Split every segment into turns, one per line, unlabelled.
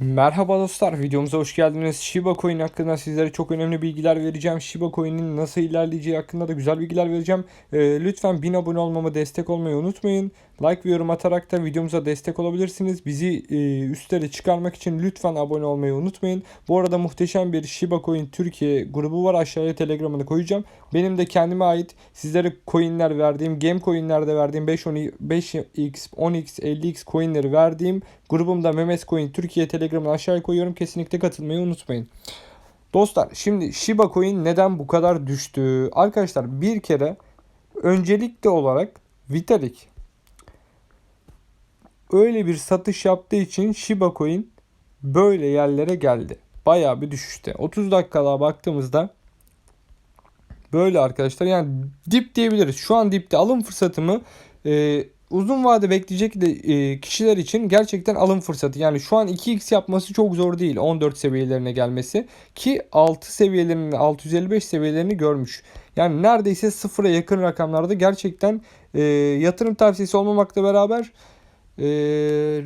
Merhaba dostlar, videomuza hoş geldiniz. Shiba Coin hakkında sizlere çok önemli bilgiler vereceğim. Shiba Coin'in nasıl ilerleyeceği hakkında da güzel bilgiler vereceğim. Ee, lütfen 1000 abone olmamı destek olmayı unutmayın. Like ve yorum atarak da videomuza destek olabilirsiniz. Bizi e, üstlere çıkarmak için lütfen abone olmayı unutmayın. Bu arada muhteşem bir Shiba Coin Türkiye grubu var. Aşağıya Telegram'ını koyacağım. Benim de kendime ait sizlere coinler verdiğim, game coinlerde verdiğim 5, 5x, 10x, 50x coinleri verdiğim grubumda Memes Coin Türkiye Telegram'ını aşağıya koyuyorum. Kesinlikle katılmayı unutmayın. Dostlar şimdi Shiba Coin neden bu kadar düştü? Arkadaşlar bir kere öncelikli olarak Vitalik öyle bir satış yaptığı için Shiba Coin böyle yerlere geldi. Bayağı bir düşüşte. 30 dakikalığa baktığımızda böyle arkadaşlar yani dip diyebiliriz. Şu an dipte alım fırsatımı e, uzun vade bekleyecek de e, kişiler için gerçekten alım fırsatı. Yani şu an 2x yapması çok zor değil 14 seviyelerine gelmesi ki 6 seviyelerini 655 seviyelerini görmüş. Yani neredeyse sıfıra yakın rakamlarda gerçekten e, yatırım tavsiyesi olmamakla beraber e,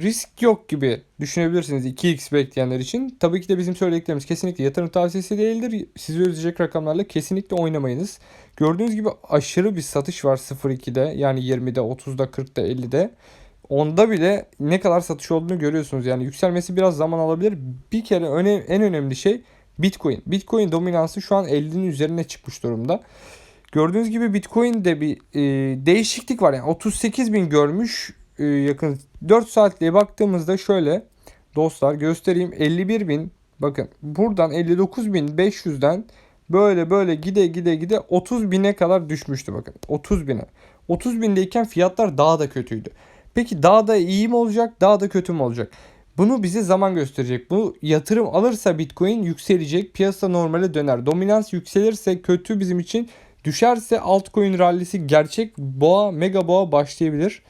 risk yok gibi düşünebilirsiniz 2x bekleyenler için. Tabii ki de bizim söylediklerimiz kesinlikle yatırım tavsiyesi değildir. Sizi üzecek rakamlarla kesinlikle oynamayınız. Gördüğünüz gibi aşırı bir satış var 0.2'de yani 20'de 30'da 40'da 50'de. Onda bile ne kadar satış olduğunu görüyorsunuz. Yani yükselmesi biraz zaman alabilir. Bir kere öne, en önemli şey Bitcoin. Bitcoin dominansı şu an 50'nin üzerine çıkmış durumda. Gördüğünüz gibi Bitcoin'de bir e, değişiklik var. Yani 38 bin görmüş yakın 4 saatliğe baktığımızda şöyle dostlar göstereyim 51 bin bakın buradan 59 bin 500'den böyle böyle gide gide gide 30 bine kadar düşmüştü bakın 30 bine 30 bindeyken fiyatlar daha da kötüydü. Peki daha da iyi mi olacak daha da kötü mü olacak? Bunu bize zaman gösterecek. Bu yatırım alırsa Bitcoin yükselecek. Piyasa normale döner. Dominans yükselirse kötü bizim için. Düşerse altcoin rallisi gerçek boğa, mega boğa başlayabilir.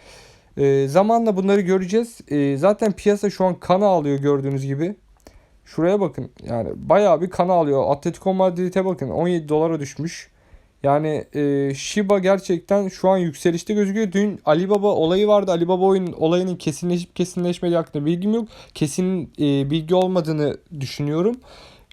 E, zamanla bunları göreceğiz. E, zaten piyasa şu an kana alıyor gördüğünüz gibi. Şuraya bakın. Yani bayağı bir kana alıyor. Atletico Madrid'e bakın. 17 dolara düşmüş. Yani e, Shiba gerçekten şu an yükselişte gözüküyor. Dün Alibaba olayı vardı. Alibaba oyun olayının kesinleşip kesinleşmediği hakkında bilgim yok. Kesin e, bilgi olmadığını düşünüyorum.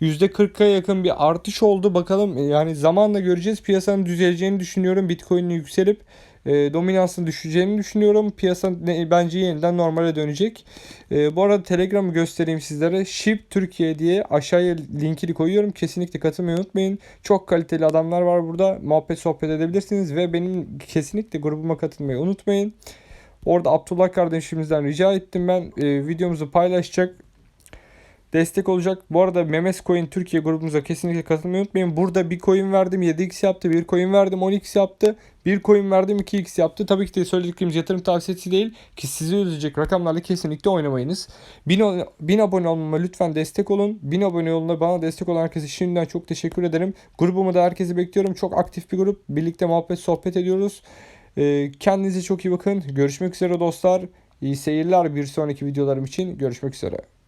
%40'a yakın bir artış oldu. Bakalım yani zamanla göreceğiz. Piyasanın düzeleceğini düşünüyorum. Bitcoin'in yükselip e, dominansın düşeceğini düşünüyorum. Piyasa ne, bence yeniden normale dönecek. E, bu arada Telegram'ı göstereyim sizlere. Ship Türkiye diye aşağıya linkini koyuyorum. Kesinlikle katılmayı unutmayın. Çok kaliteli adamlar var burada. Muhabbet sohbet edebilirsiniz ve benim kesinlikle grubuma katılmayı unutmayın. Orada Abdullah kardeşimizden rica ettim ben. E, videomuzu paylaşacak destek olacak. Bu arada Memes Coin Türkiye grubumuza kesinlikle katılmayı unutmayın. Burada bir coin verdim 7x yaptı. Bir coin verdim 10x yaptı. Bir coin verdim 2x yaptı. Tabii ki de söylediklerimiz yatırım tavsiyesi değil ki sizi üzecek rakamlarla kesinlikle oynamayınız. 1000, 1000 abone olmama lütfen destek olun. 1000 abone yolunda bana destek olan herkese şimdiden çok teşekkür ederim. Grubumu da herkesi bekliyorum. Çok aktif bir grup. Birlikte muhabbet sohbet ediyoruz. Ee, kendinize çok iyi bakın. Görüşmek üzere dostlar. İyi seyirler bir sonraki videolarım için. Görüşmek üzere.